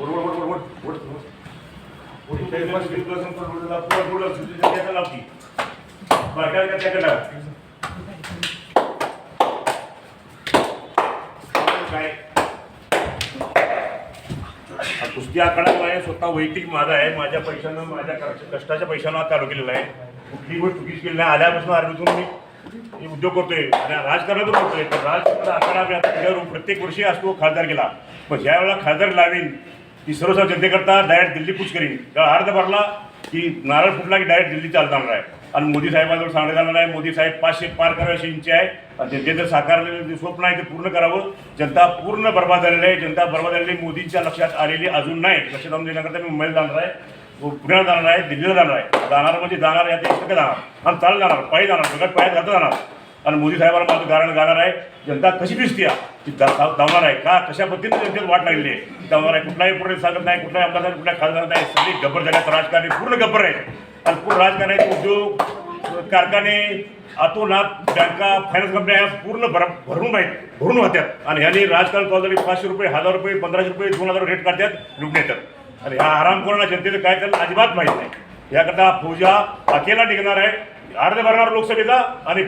ओढ, ओढ, ओढ, ओढ, ओढ, ओढ. काय त्याकडे लाव. काय? कुस्ती आकडा आहे स्वतः वैयक्तिक माझा आहे. माझ्या पैशानं माझ्या कष्टाच्या पैशानं हा चालू केलेला आहे. कुठली गोष्ट चुकीच केली नाही. आल्यापासून आर्मीतून मी मी उद्योग करतोय. आणि राजकारणातून करतोय. तर राजकारण आकडा मी आता प्रत्येक वर्षी असतो खासदार केला पण ज्यावेळेला खासदार लावीन ती सर्वसाधारण जनतेकरता डायरेक्ट दिल्ली कूच करीन. तेव्हा अर्ध भरला की नारळ फुटला की डायरेक्ट दिल्ली चालू जाणार आहे आणि मोदी साहेबांजवळ सांगण्यात आलं नाही. मोदी साहेब पाचशे पार करावे अशी इच्छा आहे. आणि जनतेचं साकारलेलं जे स्वप्न आहे ते पूर्ण करावं. जनता पूर्ण बर्बाद झालेली आहे. जनता बर्बाद झालेली मोदींच्या लक्षात आलेली अजून नाही. लक्षात आणून देण्याकरता मी मुंबईला जाणार आहे. हो, पुण्याला जाणार आहे. दिल्लीला जाणार आहे. जाणार म्हणजे जाणार या ते जाणार. आणि चालत जाणार पायी जाणार. सगळ्यात पायात घातलं जाणार. आणि मोदी साहेबांना माझं गाणं गाणार आहे. जनता कशी दिसते ती धावणार आहे का? कशा पद्धतीने जनतेत वाट लागलेली आहे? धावणार आहे. कुठलाही पुढे सांगत नाही कुठलाही आमदार कुठल्या खासदार नाही. सगळी गब्बर झाल्यात राजकारणी पूर्ण गब्बर आहे. आणि पूर्ण राजकारणी उद्योग कारखाने अतोनात बँका फायनान्स कंपन्या ह्या पूर्ण भर भरून आहेत भरून होत्यात आणि ह्याने राजकारण कॉलरी पाचशे रुपये हजार रुपये पंधराशे रुपये दोन हजार रेट काढतात लुटून येतात. आणि ह्या आराम करणं जनतेचं काय त्यांना अजिबात माहीत नाही. याकरता फौजा अकेला निघणार आहे. अर्ध भरणार लोकसभेचा आणि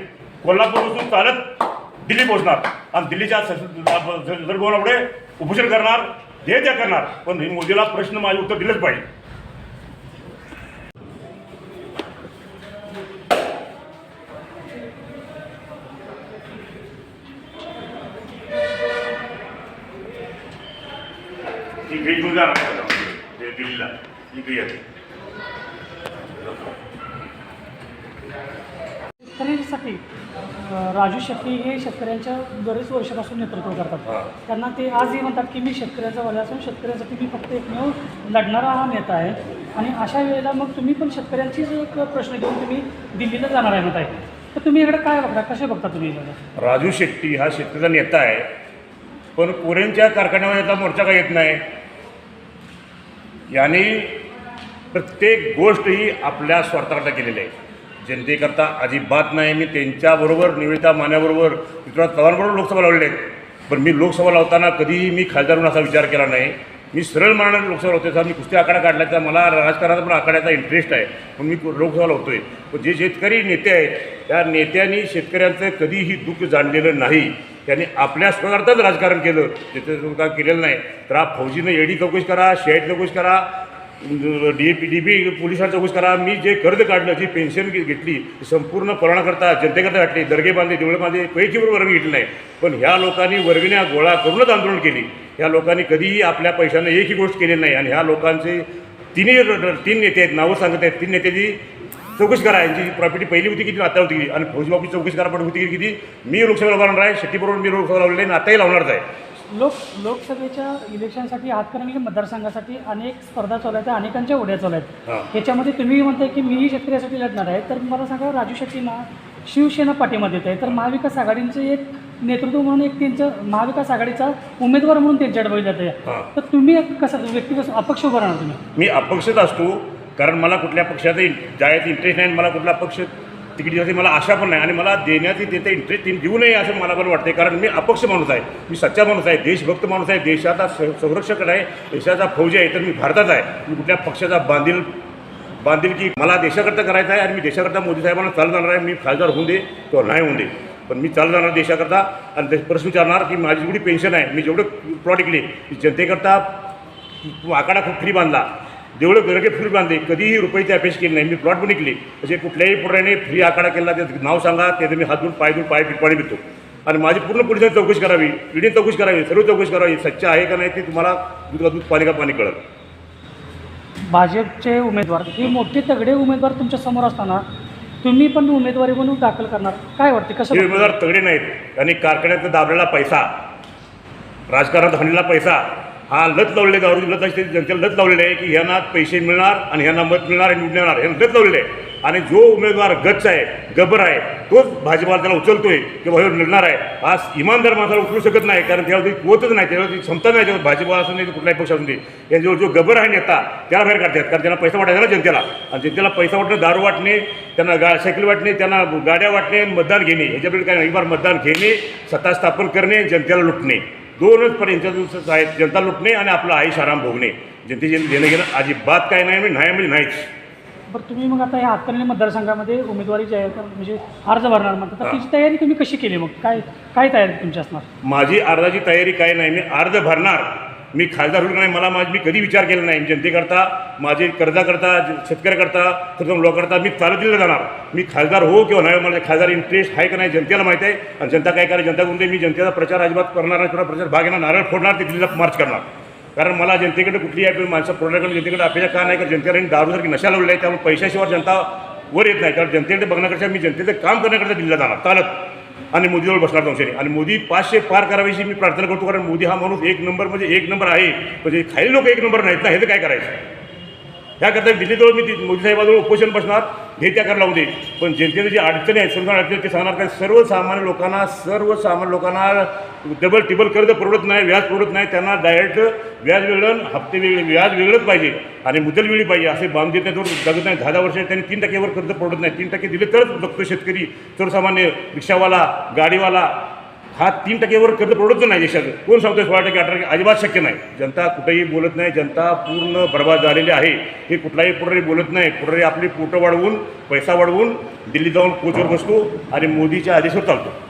कोल्हापूरपासून चालत दिल्ली पोहोचणार. आणि दिल्लीच्या सरभवनापुढे उपोषण करणार हे त्या करणार. पण हे मोदीला प्रश्न माझे उत्तर दिलंच पाहिजे. घेऊन जाणार ते दिल्लीला इकडे येते शेतकऱ्यांसाठी अ, राजू शेट्टी हे शेतकऱ्यांच्या बरेच वर्षापासून नेतृत्व. करतात. त्यांना ते आजही म्हणतात की मी शेतकऱ्याचा वाला असून शेतकऱ्यासाठी मी फक्त एकमेव लढणारा हा नेता आहे. आणि अशा वेळेला मग तुम्ही पण शेतकऱ्यांचीच एक प्रश्न घेऊन तुम्ही दिल्लीला जाणार आहे म्हणत आहे तर तुम्ही इकडे काय बघता? कसे बघता तुम्ही इकडे? राजू शेट्टी हा शेतकऱ्याचा नेता आहे पण कोरेंच्या कारखान्यावर याचा मोर्चा का येत नाही. याने प्रत्येक गोष्ट ही आपल्या स्वार्थाकरता केलेली आहे. जनतेकरता अजिबात नाही. मी त्यांच्याबरोबर निवेदिता मान्याबरोबर पृथ्वीराज चव्हाणबरोबर लोकसभा लावलेले आहेत पण मी लोकसभा लावताना कधीही मी खासदार म्हणून असा विचार केला नाही. मी सरळ मानाने लोकसभा लावतो तर मी कुस्ती आकडा काढल्याचा. मला राजकारणाचा पण आखाड्याचा इंटरेस्ट आहे. पण मी लोकसभा लावतोय. पण जे शेतकरी नेते आहेत त्या नेत्यांनी शेतकऱ्यांचं कधीही दुःख जाणलेलं नाही. त्यांनी आपल्या स्वार्थात राजकारण केलं. त्याचं काय केलेलं नाही. तर हा फौजीनं एडी चौकशी करा शेड चौकशी करा डी पी डी बी पोलिसांची चौकशी करा मी जे कर्ज काढलं जी पेन्शन घेतली संपूर्ण करता जनतेकरता घातली दर्गे बांधले देवळे बांधले पैकीवर वर्ग घेतली नाही. पण ह्या लोकांनी वर्गण्या गोळा करूनच आंदोलन केली. ह्या लोकांनी कधीही आपल्या पैशानं एकही गोष्ट केली नाही. आणि ह्या लोकांचे तिन्ही तीन नेते आहेत नावं सांगत आहेत. तीन नेत्याची चौकशी करा यांची प्रॉपर्टी पहिली होती किती आता होती आणि फौजबाबी चौकशी करा पण होती किती? मी लोकसभा लावणार आहे. शेट्टीबरोबर मी लोकसभा लावलेली आहे आणि आताही लावणारच आहे. लोक लोकसभेच्या इलेक्शनसाठी हातकणंगले मतदारसंघासाठी अनेक स्पर्धा चालू आहेत अनेकांच्या उड्या चालू आहेत. ह्याच्यामध्ये तुम्ही म्हणताय की मीही शेतकऱ्यासाठी लढणार आहे तर मला सांगा राजू शेट्टींना शिवसेना पाठिंबा देत आहे तर महाविकास आघाडीचं एक नेतृत्व म्हणून एक त्यांचं महाविकास आघाडीचा उमेदवार म्हणून त्यांच्याकडे बघितलं जातं तर तुम्ही कसं व्यक्तिगत अपक्ष उभं राहणार तुम्ही? मी अपक्षच असतो कारण मला कुठल्या पक्षाचा जायचं इंटरेस्ट नाही मला कुठला पक्ष तिकीट द्यायची मला आशा पण नाही आणि मला देण्याची त्याचा इंटरेस्ट देऊ नये असं मला पण वाटते कारण मी अपक्ष माणूस आहे. मी सच्चा माणूस आहे. देशभक्त माणूस आहे. देशाचा संरक्षक आहे. देशाचा फौजी आहे. तर मी भारतात आहे. मी कुठल्या पक्षाचा बांधील बांधील की मला देशाकरता करायचं आहे आणि मी देशाकरता मोदी साहेबांना चालू जाणार आहे. मी खासदार होऊन दे किंवा नाही होऊन दे. पण मी चालू जाणार देशाकरता. आणि प्रश्न विचारणार की माझी जेवढी पेन्शन आहे. मी जेवढं प्लॉट विकली जनतेकरता आकडा खूप फ्री बांधला. जेवढे गरगे फ्री बांधले कधीही रुपयाची अपेक्षा केली नाही. मी प्लॉट पण विकले म्हणजे कुठल्याही पुराने फ्री आकडा केला त्याचं नाव सांगा त्याचं मी हात धुवून पाय धुवून पाय पाणी देतो आणि माझी पूर्ण पोलिसांनी चौकशी करावी. ईडीने चौकशी करावी. सर्व चौकशी करावी. सच्च आहे का नाही ते तुम्हाला दूध दूध पाणी का पाणी कळत भाजपचे उमेदवार हे मोठे तगडे उमेदवार तुमच्यासमोर असताना तुम्ही पण उमेदवारी म्हणून दाखल करणार. काय वाटते? कसं? उमेदवार तगडे नाहीत. आणि कारखान्यात दाबलेला पैसा राजकारणात हाणलेला पैसा हा लत लावलेले गावरी लत असते जनतेला लत लावलेलं आहे की ह्यांना पैसे मिळणार आणि ह्यांना मत मिळणार आणि निवडून येणार ह्यांना लत लावलेलं आहे. आणि जो उमेदवार गच्च आहे गब्बर आहे तोच भाजपाला त्याला उचलतोय की बाहेर लढणार आहे. आज इमानदार माणसाला उचलू शकत नाही कारण त्यावरती पोतच नाही त्यावरती क्षमता नाही त्यावर भाजपा असं नाही कुठलाही पक्ष असून दे यांच्यावर जो गब्बर आहे नेता त्याला बाहेर काढतात कारण त्यांना पैसा वाटायचा ना जनतेला. आणि जनतेला पैसा वाटणं दारू वाटणे त्यांना गा सायकल वाटणे त्यांना गाड्या वाटणे मतदान घेणे. ह्याच्याकडे काय नाही. एक मतदान घेणे सत्ता स्थापन करणे जनतेला लुटणे. दोनच पर्यंत आहेत जनता लुटणे आणि आपलं आयुष आराम भोगणे. जनतेचे देणं घेणं अजिबात काय नाही म्हणजे नाही म्हणजे नाहीच. बरं तुम्ही मग आता या हातकर्णी मतदारसंघामध्ये उमेदवारी जाहीर कर म्हणजे अर्ज भरणार म्हणतात तर तिची तयारी तुम्ही कशी केली मग? काय काय तयारी तुमची असणार? माझी अर्जाची तयारी काय नाही मी अर्ज भरणार. मी खासदार होईल नाही मला माझ मी कधी विचार केला नाही. जनतेकरता माझे कर्जाकरता शेतकऱ्याकरता प्रथम लोकांकरता मी चालत दिलं जाणार. मी खासदार हो किंवा नाही हो, मला खासदार इंटरेस्ट आहे का नाही जनतेला माहिती आहे. आणि जनता काय करा जनता कोणते मी जनतेचा प्रचार अजिबात करणार नाही थोडा प्रचार भाग घेणार नारळ फोडणार ते दिल्लीला मार्च करणार. कारण मला जनतेकडे कुठली आहे माणसं प्रोडक्ट जनतेकडे अपेक्षा का नाही कारण जनतेला दारूसारखी नशा लावली आहे त्यामुळे पैशाशिवाय जनता वर येत नाही. कारण जनतेकडे बघण्याकरता मी जनतेचं काम करण्याकरता दिल्लीला जाणार चालत. आणि मोदीजवळ बसणार दोनशे आणि मोदी पाचशे पार करावीशी मी प्रार्थना करतो कारण मोदी हा माणूस एक नंबर म्हणजे एक नंबर आहे. म्हणजे खाली लोक एक नंबर नाहीत ना हे तर काय करायचं? त्याकरता दिल्लीजवळ मी ती- मोदी साहेबाजवळ उपोषण बसणार हे त्या करायला लावून पण जनतेने जी अडचणी आहेत समजा अडचणी ते सांगणार काय सर्वसामान्य लोकांना सर्वसामान्य लोकांना डबल टिबल कर्ज परवडत नाही व्याज परवडत नाही त्यांना डायरेक्ट व्याज वेगळं हप्ते वेगळे व्याज वेगळंच पाहिजे आणि मुदल वेळी पाहिजे. असे बांध देत नाही जगत नाही. दहा दहा वर्ष त्यांनी तीन टक्केवर कर्ज परवडत नाही. तीन टक्के दिले तरच बघतो शेतकरी सर्वसामान्य रिक्षावाला गाडीवाला हा तीन टक्क्यावर कर्ज परवडत नाही देशात कोण सांगतोय सोळा टक्के अठरा टक्के? अजिबात शक्य नाही. जनता कुठेही बोलत नाही जनता पूर्ण बर्बाद झालेली आहे. हे कुठलाही पुढारी बोलत नाही. पुढारी आपली पोटं वाढवून पैसा वाढवून दिल्ली जाऊन कोचवर बसतो आणि मोदीच्या आदेशावर चालतो.